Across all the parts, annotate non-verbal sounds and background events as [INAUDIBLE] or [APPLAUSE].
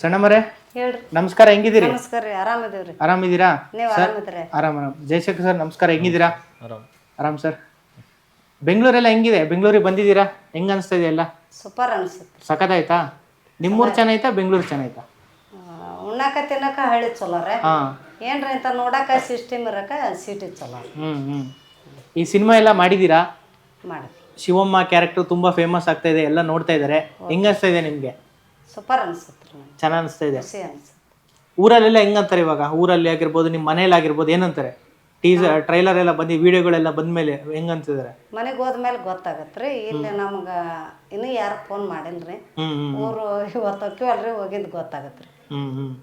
ಸಣ್ಣಮ್ಮರೇ ಹೇಳ್ರಿ. ನಮಸ್ಕಾರ ಹೆಂಗಿದ್ದೀರಿ? ನಮಸ್ಕಾರ ರೀ ಆರಾಮದೇವ್ರಿ. ಆರಾಮಿದ್ದೀರಾ? ನೀವು ಆರಾಮಿದ್ರಿ ಆರಾಮ್ ಆರಾಮ್. ಜಯಶೇಖರ್ ಸರ್ ನಮಸ್ಕಾರ ಹೆಂಗಿದ್ದೀರಾ? ಆರಾಮ್. ಆರಾಮ್ ಸರ್. ಬೆಂಗಳೂರೆಲ್ಲ ಹೆಂಗಿದೆ? ಬೆಂಗಳೂರಿಗೆ ಬಂದಿದ್ದೀರಾ? ಹೆಂಗ ಅನಿಸ್ತಾ ಇದೆ ಎಲ್ಲ? ಸೂಪರ್ ಅನ್ಸುತ್ತೆ. ಆಯ್ತಾ ನಿಮ್ಮೂರು ಚೆನ್ನಾಯ್ತಾ ಬೆಂಗಳೂರು ಚೆನ್ನಾಯ್ತಾ? ಉಣ್ಣಾಕ ತಿನ್ನಕ ಹಳ್ಳಿ ಚಲೋ ರೀ. ಹಾಂ. ಏನ್ರಿ ಅಂತ ನೋಡಾಕ ಸಿಸ್ಟಮ್ ಇರಕ ಸಿಟಿ ಚಲೋ ಹ್ಮ್ ಹ್ಮ್. ಈ ಸಿನಿಮಾ ಎಲ್ಲ ಮಾಡಿದ್ದೀರಾ? ಮಾಡಿ ಶಿವಮ್ಮ ಕ್ಯಾರೆಕ್ಟರ್ ತುಂಬಾ ಫೇಮಸ್ ಆಗ್ತಾ ಇದೆ ಎಲ್ಲ ನೋಡ್ತಾ ಇದ್ದಾರೆ. ಹೆಂಗ್ ಅನಿಸ್ತಾ ಇದೆ ನಿಮ್ಗೆ? ಸೂಪರ್ ಅನ್ಸುತ್ತೆ ರೀ ಚೆನ್ನಾಗ್ ಅನಿಸ್ತಾ ಇದೆ. ಖುಷಿ ಅನ್ಸುತ್ತೆ. ಊರಲ್ಲೆಲ್ಲ ಹೆಂಗಂತಾರೆ ಇವಾಗ? ಊರಲ್ಲಿ ಆಗಿರ್ಬೋದು ನಿಮ್ಮ ಮನೇಲಿ ಆಗಿರ್ಬೋದು ಏನಂತಾರೆ ಟೀಸರ್ ಟ್ರೈಲರ್ ಎಲ್ಲ ಬಂದು ವಿಡಿಯೋಗಳೆಲ್ಲ ಬಂದ್ಮೇಲೆ ಹೆಂಗಂತಿದ್ದಾರೆ ಮನೆಗೆ ಹೋದ್ಮೇಲೆ ಗೊತ್ತಾಗತ್ತೆ ರೀ ಇಲ್ಲಿ ನಮ್ಗೆ ಇನ್ನೂ ಯಾರು ಫೋನ್ ಮಾಡಿಲ್ರಿ. ಹ್ಮ್ ಹ್ಮ್ ಊರು ಇವತ್ತು ಹೋಗಿದ್ದು ಗೊತ್ತಾಗತ್ತೆ ರೀ ಹ್ಮ್ ಹ್ಮ್.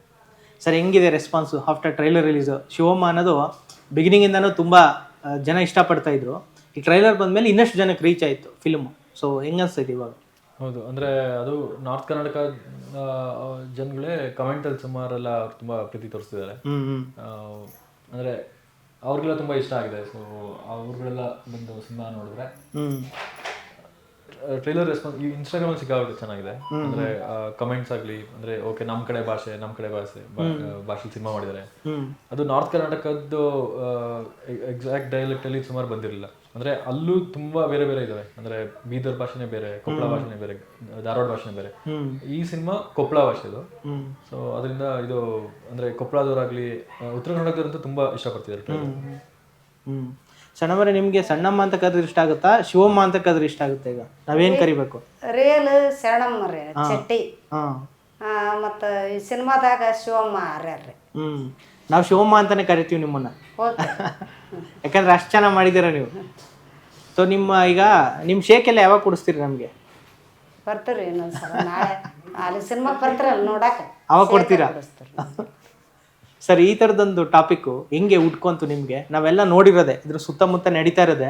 ಸರ್ ಹೆಂಗಿದೆ response after trailer release Shivamma ಅನ್ನೋದು ಬಿಗಿನಿಂಗಿಂದನೂ ತುಂಬ ಜನ ಇಷ್ಟಪಡ್ತಾ ಇದ್ರು. ಈ ಟ್ರೈಲರ್ ಬಂದ್ಮೇಲೆ ಇನ್ನಷ್ಟು ಜನಕ್ಕೆ ರೀಚ್ ಆಯಿತು ಫಿಲ್ಮು ಸೊ ಹೆಂಗನ್ಸ್ತೈತೆ ಇವಾಗ? ಹೌದು. ಅಂದ್ರೆ ಅದು ನಾರ್ತ್ ಕರ್ನಾಟಕ ಜನಗಳೇ ಕಮೆಂಟಲ್ಲಿ ಸುಮಾರೆಲ್ಲ ಅವ್ರು ತುಂಬಾ ಪ್ರೀತಿ ತೋರಿಸ್ತಿದ್ದಾರೆ. ಅಂದರೆ ಅವ್ರಿಗೆಲ್ಲ ತುಂಬಾ ಇಷ್ಟ ಆಗಿದೆ. ಸೊ ಅವ್ರಿಗೆಲ್ಲ ಬಂದು ಸಿನಿಮಾ ನೋಡಿದ್ರೆ ಟ್ರೈಲರ್ ರೆಸ್ಪಾನ್ಸ್ ಈ ಇನ್ಸ್ಟಾಗ್ರಾಮ್ ಸಿಕ್ಕಾಗುತ್ತೆ ಚೆನ್ನಾಗಿದೆ. ಅಂದ್ರೆ ಕಮೆಂಟ್ಸ್ ಆಗಲಿ ಅಂದ್ರೆ ಓಕೆ ನಮ್ಮ ಕಡೆ ಭಾಷೆ ನಮ್ಮ ಕಡೆ ಭಾಷೆ ಭಾಷೆ ಸಿನಿಮಾ ಮಾಡಿದ್ದಾರೆ. ಅದು ನಾರ್ತ್ ಕರ್ನಾಟಕದ್ದು ಎಕ್ಸಾಕ್ಟ್ ಡೈಲೆಕ್ಟ್ ಅಲ್ಲಿ ಸುಮಾರು ಬಂದಿರಲಿಲ್ಲ. ಅಂದ್ರೆ ಅಲ್ಲೂ ತುಂಬಾ ಬೇರೆ ಬೇರೆ ಇದಾವೆ. ಅಂದ್ರೆ ಬೀದರ್ ಭಾಷೆನೇ ಬೇರೆ ಕೊಪ್ಪಳ ಭಾಷೆನೇ ಬೇರೆ ಧಾರವಾಡ ಭಾಷೆನೇ ಬೇರೆ. ಹ್ಮ್. ಈ ಸಿನಿಮಾ ಕೊಪ್ಪಳ ಭಾಷೆದು ಇದು. ಸೊ ಅದರಿಂದ ಇದು ಅಂದ್ರೆ ಕೊಪ್ಪಳದವರಾಗ್ಲಿ ಉತ್ತರ ಕನ್ನಡದವರಂತೂ ತುಂಬಾ ಇಷ್ಟಪಡ್ತಿದ್ದಾರೆ. ಹ್ಮ್ ಸಣ್ಣಮರೆ ನಿಮಗೆ ಸಣ್ಣಮ್ಮ ಅಂತ ಕರೆದ್ರೆ ಇಷ್ಟ ಆಗುತ್ತಾ? ಶಿವಮ್ಮ ಅಂತ ಕದ್ರೆ ಇಷ್ಟ ಆಗುತ್ತೆ ಈಗ? ನಾವೇನ್ ಕರಿಬೇಕು? ರಿಯಲ್ ಶರಣಮ್ಮ ರೀ ಚಟ್ಟಿ. ಹಾಂ. ಮತ್ತು ಈ ಸಿನಿಮಾದಾಗ ಶಿವಮ್ಮ ಆರ್ಯಾರ ಹ್ಮ್. ನಾವು ಶಿವಮ್ಮ ಅಂತಾನೆ ಕರಿತೀವಿ ನಿಮ್ಮನ್ನ. ಓಕೆ ಯಾಕಂದ್ರೆ ಅಷ್ಟು ಚೆನ್ನಾಗಿ ಮಾಡಿದ್ದೀರ ನೀವು. ಸೊ ನಿಮ್ಮ ಈಗ ನಿಮ್ಮ ಶೇಕ್ ಎಲ್ಲ ಯಾವಾಗ ಕೊಡಿಸ್ತೀರಿ ನಮಗೆ? ಬರ್ತೀರಿ ಇನ್ನೊಂದ್ಸಲ. ನಾಳೆ ಅಲ್ಲಿ ಸಿನಿಮಾ ಬರ್ತಾರಲ್ಲ ನೋಡಾಕ ಅವಾಗ ಕೊಡ್ತೀರಾ? ಸರ್ ಈ ಥರದೊಂದು ಟಾಪಿಕ್ಕು ಹೆಂಗೆ ಉಟ್ಕೊಂತು ನಿಮಗೆ? ನಾವೆಲ್ಲ ನೋಡಿರೋದೆ ಇದ್ರ ಸುತ್ತಮುತ್ತ ನಡೀತಾ ಇರೋದೆ.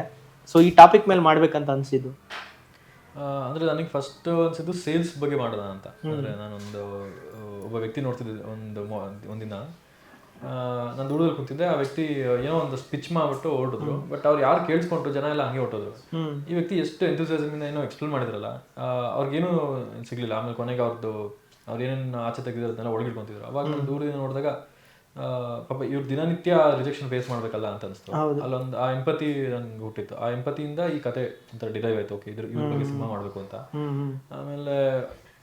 ಸೊ ಈ ಟಾಪಿಕ್ ಮೇಲೆ ಮಾಡ್ಬೇಕಂತ ಅನಿಸಿದ್ದು. ಅಂದರೆ ನನಗೆ ಫಸ್ಟ್ ಅನ್ಸಿದ್ದು ಸೇಲ್ಸ್ ಬಗ್ಗೆ ಮಾಡೋಣ ಅಂತ. ಅಂದ್ರೆ ನಾನೊಂದು ಒಬ್ಬ ವ್ಯಕ್ತಿ ನೋಡ್ತಿದ್ದೆ ಒಂದು ಒಂದಿನ. ನಾನು ದುಡ್ಡಲ್ಲಿ ಕೂತಿದ್ದೆ ಆ ವ್ಯಕ್ತಿ ಏನೋ ಒಂದು ಸ್ಪಿಚ್ ಮಾಡ್ಬಿಟ್ಟು ಹೊರಟಿದ್ರು ಬಟ್ ಅವ್ರು ಯಾರು ಕೇಳಿಸ್ಕೊಂಡ್ರು ಜನ ಎಲ್ಲ ಹಂಗೆ ಹೊರಟೋದ್ರು ಈ ವ್ಯಕ್ತಿ ಎಷ್ಟು ಎಂಥೂಸಿಯಾಸಮ್ ಇಂದ ಏನೋ ಎಕ್ಸ್ಪ್ಲೇನ್ ಮಾಡಿದ್ರಲ್ಲ ಅವ್ರಿಗೇನು ಸಿಗ್ಲಿಲ್ಲ. ಆಮೇಲೆ ಕೊನೆಗೆ ಅವ್ರದ್ದು ಅವ್ರು ಏನೇನು ಆಚೆ ತೆಗೆದಿರೋ ಅದನ್ನೆಲ್ಲ ಒಳಗಿಟ್ಕೊಂತಿದ್ರು. ಅವಾಗ ನಾನು ದೂರದಿಂದ ನೋಡಿದಾಗ ಪಾಪ ಇವ್ರು ದಿನನಿತ್ಯ ರಿಜೆಕ್ಷನ್ ಫೇಸ್ ಮಾಡ್ಬೇಕಲ್ಲ ಅಂತ ಅನಿಸ್ತು. ಅಲ್ಲೊಂದು ಆ ಎಂಪತಿ ನನ್ಗೆ ಹುಟ್ಟಿತ್ತು. ಆ ಎಂಪತಿಯಿಂದ ಈ ಕತೆ ಒಂಥರ ಡಿರೈವ್ ಆಯ್ತು. ಓಕೆ ಇದ್ರ ಇವ್ರ ಬಗ್ಗೆ ಸಿನಿಮಾ ಮಾಡಬೇಕು ಅಂತ. ಆಮೇಲೆ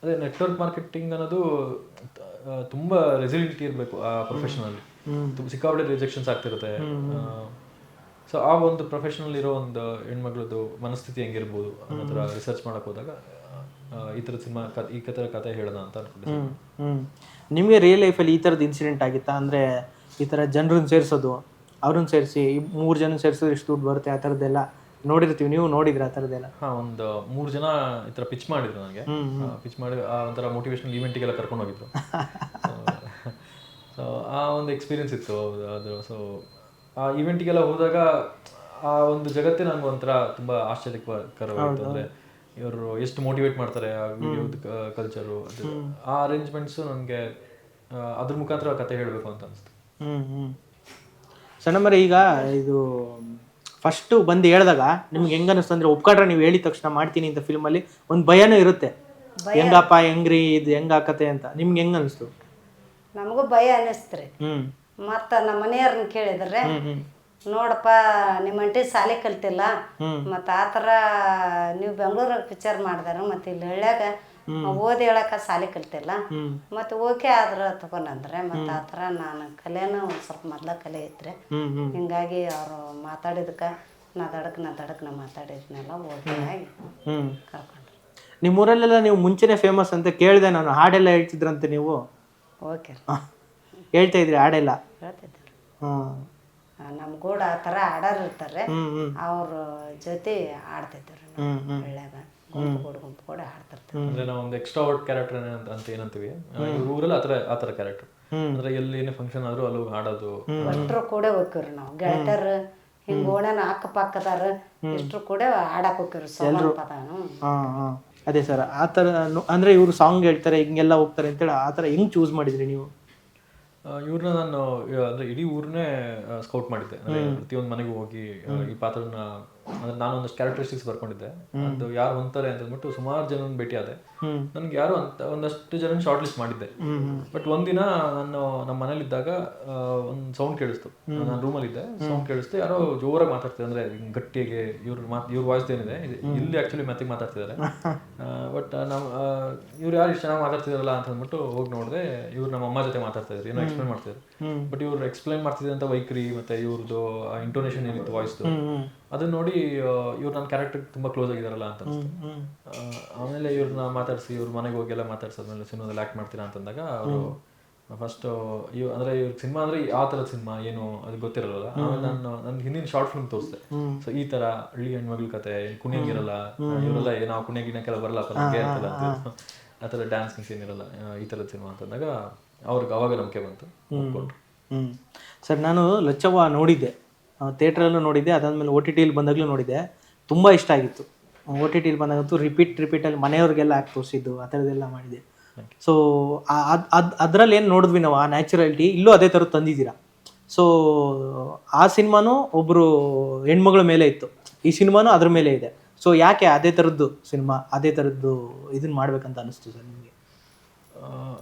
ಅದೇ ನೆಟ್ವರ್ಕ್ ಮಾರ್ಕೆಟಿಂಗ್ ಅನ್ನೋದು ತುಂಬಾ ರೆಸಿಲಿಟಿ ಇರಬೇಕು ಆ ಪ್ರೊಫೆಷನಲ್ಲಿ ಸಿಕ್ಕಾಪಟ್ಟೆ ರಿಜೆಕ್ಷನ್ಸ್ ಆಗ್ತಿರುತ್ತೆ. ಸೊ ಆ ಒಂದು ಪ್ರೊಫೆಷನಲ್ ಇರೋ ಒಂದು ಹೆಣ್ಮಗಳದ್ದು ಮನಸ್ಥಿತಿ ಹೆಂಗಿರ್ಬೋದು? ಅನ್ನೋ ಥರ ರಿಸರ್ಚ್ ಮಾಡಕ್ ಹೋದಾಗ ಈ ಥರದ ಸಿನಿಮಾ ಈ ಥರ ಕತೆ ಹೇಳೋಣ ಅಂತ ಅನ್ಕೊಂಡು ಹ್ಮ್ ಹ್ಮ್. ನಿಮಗೆ ರಿಯಲ್ ಲೈಫಲ್ಲಿ ಈ ಥರದ್ದು ಇನ್ಸಿಡೆಂಟ್ ಆಗಿತ್ತಾ? ಅಂದರೆ ಈ ಥರ ಜನರನ್ನ ಸೇರಿಸೋದು ಅವ್ರನ್ನ ಸೇರಿಸಿ ಮೂರು ಜನ ಸೇರಿಸಿದ್ರೆ ಇಷ್ಟು ದುಡ್ಡು ಬರುತ್ತೆ ಆ ಥರದ್ದೆಲ್ಲ ನೋಡಿರ್ತೀವಿ ನೀವು ನೋಡಿದ್ರೆ ಆ ಥರದ್ದೆಲ್ಲ? ಹಾ ಒಂದು ಮೂರು ಜನ ಈ ಥರ ಪಿಚ್ ಮಾಡಿದ್ರು ನನಗೆ ಪಿಚ್ ಮಾಡಿ ಆ ಒಂಥರ ಮೋಟಿವೇಶನಲ್ ಈವೆಂಟಿಗೆಲ್ಲ ಕರ್ಕೊಂಡು ಹೋಗಿದ್ರು. [LAUGHS] ಸೊ ಆ ಒಂದು ಎಕ್ಸ್ಪೀರಿಯನ್ಸ್ ಇತ್ತು ಅದು. ಸೊ ಆ ಈವೆಂಟಿಗೆಲ್ಲ ಹೋದಾಗ ಆ ಒಂದು ಜಗತ್ತೇ ನನಗೆ ಒಂಥರ ತುಂಬ ಆಶ್ಚರ್ಯಕರವಾಗಿತ್ತು. ಅಂದರೆ ಇವರು ಎಷ್ಟು ಮೋಟಿವೇಟ್ ಮಾಡ್ತಾರೆ ಆ ವಿಡಿಯೋ ಕಲ್ಚರು ಅದು. ಆ ಅರೇಂಜ್ಮೆಂಟ್ಸು ನನಗೆ ಅದ್ರ ಮುಖಾಂತರ ಕತೆ ಹೇಳಬೇಕು ಅಂತ ಅನಿಸ್ತು. ಹ್ಮ್ ಹ್ಮ್. ಸಣ್ಣಮ್ಮರೆ ಈಗ ಇದು ಫಸ್ಟು ಬಂದು ಹೇಳಿದಾಗ ನಿಮ್ಗೆ ಹೆಂಗ ಅನಿಸ್ತು ಅಂದ್ರೆ ಒಪ್ಕೊಂಡ್ರೆ ನೀವು ಹೇಳಿದ ತಕ್ಷಣ ಮಾಡ್ತೀನಿ ಅಂತ ಫಿಲ್ಮಲ್ಲಿ ಒಂದು ಭಯನೂ ಇರುತ್ತೆ. ಹೆಂಗಪ್ಪ ಹೆಂಗ್ರಿ ಇದು ಹೆಂಗ್ ಆಕತೆ ಅಂತ. ನಿಮ್ಗೆ ಹೆಂಗ ಅನಿಸ್ತು? ನಮಗೂ ಭಯ ಅನ್ನಿಸ್ತ್ರಿ ಹ್ಮ್. ಮತ್ತು ನಮ್ಮ ಮನೆಯವ್ರನ್ನ ಕೇಳಿದ್ರೆ ನೋಡಪ್ಪ ನಿಮ್ಮ ಅಂಟಿ ಶಾಲೆ ಕಲ್ತಿಲ್ಲ. ಮತ್ತು ಆ ಥರ ನೀವು ಬೆಂಗಳೂರಾಗ ಪಿಕ್ಚರ್ ಮಾಡ್ದಾರ ಮತ್ತೆ ಇಲ್ಲಿ ಹಳ್ಳ್ಯಾಗ ಓದಿ ಹೇಳಕ್ಕ ಸಾಲಿ ಕಲ್ತಿಲ್ಲ. ಮತ್ತೆ ಓಕೆ ಆದ್ರ ತಗೊಂಡಂದ್ರೆ ಮತ್ತ ಆತರ ನಾನು ಕಲೆನೂ ಒಂದು ಸ್ವಲ್ಪ ಮೊದ್ಲ ಕಲೆ ಐತ್ರಿ. ಹಿಂಗಾಗಿ ಅವರು ಮಾತಾಡಿದಕ್ಕೆ ನಾ ದಡಕ್ ನಾ ದಡಕ್ ನಾ ಮಾತಾಡಿದ್ನೆಲ್ಲ ಓಕೆ ಆಗಿ ಕರ್ಕೊಂಡ್ರು. ನಿಮ್ಮೂರಲ್ಲೆಲ್ಲ ನೀವು ಮುಂಚೆನೆ ಫೇಮಸ್ ಅಂತ ಕೇಳಿದೆ ನಾನು ಹಾಡೆಲ್ಲ ಹೇಳ್ತಿದ್ರಂತೆ ನೀವು? ಓಕೆ. ಹೇಳ್ತಾ ಇದ್ರಿ ಹಾಡೆಲ್ಲ? ಹೇಳ್ತಿದ್ರು ಹ್ಮ್ ನಮ್ಮ ಗೂಡ ಆ ಥರ ಆಡೋರು ಇರ್ತಾರೆ. ಅವ್ರ ಜೊತೆ ಆಡ್ತಿದ್ರು ಹ್ಮ್ ಹ್ಮ್. ಗುಂಪು ಕೂಡ ಗುಂಪು ಕೂಡ ಆಡ್ತಿರ್ತಾರೆ ಅಂದ್ರೆ ನಾವು ಒಂದು ಎಕ್ಸ್ಟ್ರಾವರ್ಟ್ ಕ್ಯಾರೆಕ್ಟರ್ ಅಂತ ಏನಂತೀವಿ? ಇವ್ರ ಊರಲ್ಲಿ ಆ ಆತರ ಆ ಥರ ಕ್ಯಾರೆಕ್ಟರ್ ಅಂದ್ರೆ ಎಲ್ಲಿ ಏನೇ ಫಂಕ್ಷನ್ ಆದ್ರೂ ಅಲ್ಲಿ ಹಾಡೋದು. ಅಷ್ಟ್ರು ಕೂಡ ನಾವು. ಗೆಳತಿಯರು ಹಿಂಗ ಓಣ್ಯಾನ ಅಕ್ಕಪಕ್ಕದಾರ ಇಷ್ಟ್ರು ಕೂಡ ಆಡಕ್ ಹೋಗ್ಕಿವ್ರಿ ಸೋಮನ ಪದಾನು. ಹಾ ಹಾ. ಅದೇ ಸರ್ ಆ ಥರ ನು- ಅಂದ್ರೆ ಇವರು ಸಾಂಗ್ ಹೇಳ್ತಾರೆ ಹಿಂಗೆಲ್ಲ ಹೋಗ್ತಾರೆ ಅಂತೇಳಿ ಆ ಥರ ಹೆಂಗ್ ಚೂಸ್ ಮಾಡಿದ್ರಿ ನೀವು? ಇವ್ರನ್ನ ನಾನು ಅಂದ್ರೆ ಇಡೀ ಊರ್ನೇ ಸ್ಕೌಟ್ ಮಾಡಿದ್ದೆ. ಪ್ರತಿಯೊಂದು ಮನೆಗೂ ಹೋಗಿ ಈ ಪಾತ್ರನ ಅಂದ್ರೆ ನಾನು ಒಂದಷ್ಟು ಕ್ಯಾರೆಕ್ಟರಿಸ್ಟಿಕ್ಸ್ ಬರ್ಕೊಂಡಿದ್ದೆ ಅದು ಯಾರು ಅಂತಾರೆ ಅಂತ ಅಂದ್ಬಿಟ್ಟು ಸುಮಾರು ಜನ ಭೇಟಿ ಆದೆ. ನನ್ಗೆ ಯಾರು ಅಂತ ಒಂದಷ್ಟು ಜನ ಶಾರ್ಟ್ ಲಿಸ್ಟ್ ಮಾಡಿದ್ದೆ ಬಟ್ ಒಂದಿನ ನಾನು ನಮ್ಮ ಮನೇಲಿದ್ದಾಗ ಒಂದು ಸೌಂಡ್ ಕೇಳಿಸ್ತು. ನಾನು ರೂಮಲ್ಲಿ ಇದ್ದೆ ಸೌಂಡ್ ಕೇಳಿಸ್ತು. ಯಾರೋ ಜೋರಾಗಿ ಮಾತಾಡ್ತಿದ್ದಾರೆ ಅಂದ್ರೆ ಗಟ್ಟಿಗೆ ಇವ್ರ ಮಾತ್ ಇವ್ರ ವಾಯ್ಸ್ ಏನಿದೆ. ಇಲ್ಲಿ ಆಕ್ಚುಲಿ ಮತ್ತೆ ಮಾತಾಡ್ತಿದ್ದಾರೆ ಬಟ್ ನಮ್ಮ ಇವ್ರು ಯಾರು ಇಷ್ಟು ಚೆನ್ನಾಗಿ ಮಾತಾಡ್ತಿದಾರಲ್ಲ ಅಂತ ಅಂದ್ಬಿಟ್ಟು ಹೋಗಿ ನೋಡಿದೆ. ಇವ್ರು ನಮ್ಮ ಅಮ್ಮ ಜೊತೆ ಮಾತಾಡ್ತಾ ಇದ್ರು ಏನೋ ಎಕ್ಸ್ಪ್ಲೈನ್ ಮಾಡ್ತಿದ್ರು. ಬಟ್ ಇವ್ರು ಎಕ್ಸ್ಪ್ಲೇನ್ ಮಾಡ್ತಿದ್ದಂತ ವೈಖರಿ ಮತ್ತೆ ಇವ್ರದ್ದು ಇಂಟೋನೇಷನ್ ಏನಿತ್ತು ವಾಯ್ಸ್ದು ಅದನ್ನ ನೋಡಿ ಇವ್ರು ನನ್ನ ಕ್ಯಾರೆಕ್ಟರ್ ತುಂಬಾ ಕ್ಲೋಸ್ ಆಗಿದಾರಲ್ಲ ಅಂತ ಆಮೇಲೆ ಇವ್ರನ್ನ ಮಾತಾಡಿಸಿ ಇವ್ರ ಮನೆಗೆ ಹೋಗಿ ಎಲ್ಲ ಮಾತಾಡ್ಸಾದ್ಮೇಲೆ ಸಿನಿಮಾದಲ್ಲಿ ಆಕ್ಟ್ ಮಾಡ್ತೀರಾ ಅಂತಂದಾಗ ಅವರು ಫಸ್ಟ್ ಇವ್ ಅಂದ್ರೆ ಇವ್ರ ಸಿನಿಮಾ ಅಂದ್ರೆ ಯಾವ ಥರದ ಸಿನಿಮಾ ಏನು ಅದು ಗೊತ್ತಿರಲ್ಲ ಆಮೇಲೆ ನಾನು ನನ್ನ ಹಿಂದಿನ ಶಾರ್ಟ್ ಫಿಲ್ಮ್ ತೋರಿಸ್ದೆ. ಸೊ ಈ ತರ ಹಳ್ಳಿ ಹೆಣ್ಮಗಳ ಕತೆ ಕುಣಿಯಂಗಿರಲ್ಲ ಇವರೆಲ್ಲ ಏನೋ ಕುಣಿಯ ಗಿಣಕ್ಕೆಲ್ಲ ಬರಲ್ಲ ನಮಗೆ ಅಂತಲ್ಲ ಅಂತ ಆ ಥರ ಡ್ಯಾನ್ಸ್ ಸೀನ್ ಇರಲ್ಲ ಈ ಥರದ ಸಿನಿಮಾ ಅಂತಂದಾಗ ಅವ್ರಿಗೆ ಅವಾಗ ನಂಬಿಕೆ ಬಂತು ಹ್ಮ್. ಸರ್ ನಾನು ಲಚ್ಚವ್ವ ನೋಡಿದ್ದೆ. ಥಿಯೇಟ್ರಲ್ಲೂ ನೋಡಿದ್ದೆ ಅದಾದ್ಮೇಲೆ ಓ ಟಿ ಟಿಲಿ ಬಂದಾಗಲೂ ನೋಡಿದ್ದೆ. ತುಂಬ ಇಷ್ಟ ಆಗಿತ್ತು. ಓ ಟಿ ಟಿಲಿ ಬಂದಾಗಂತೂ ರಿಪೀಟ್ ರಿಪೀಟಲ್ಲಿ ಮನೆಯವ್ರಿಗೆಲ್ಲ ಹಾಕಿ ತೋರಿಸಿದ್ದು ಆ ಥರದ್ದೆಲ್ಲ ಮಾಡಿದೆ ಸೊ ಅದು ಅದು ಅದರಲ್ಲಿ ಏನು ನೋಡಿದ್ವಿ ನಾವು ಆ ನ್ಯಾಚುರಾಲಿಟಿ ಇಲ್ಲೂ ಅದೇ ಥರ ತಂದಿದ್ದೀರಾ? ಸೊ ಆ ಸಿನಿಮಾನು ಒಬ್ಬರು ಹೆಣ್ಮಗಳ ಮೇಲೆ ಇತ್ತು. ಈ ಸಿನಿಮಾನು ಅದ್ರ ಮೇಲೆ ಇದೆ. ಸೊ ಯಾಕೆ ಅದೇ ಥರದ್ದು ಸಿನಿಮಾ ಅದೇ ಥರದ್ದು ಇದನ್ನ ಮಾಡ್ಬೇಕಂತ ಅನಿಸ್ತು ಸರ್ ನಿಮಗೆ?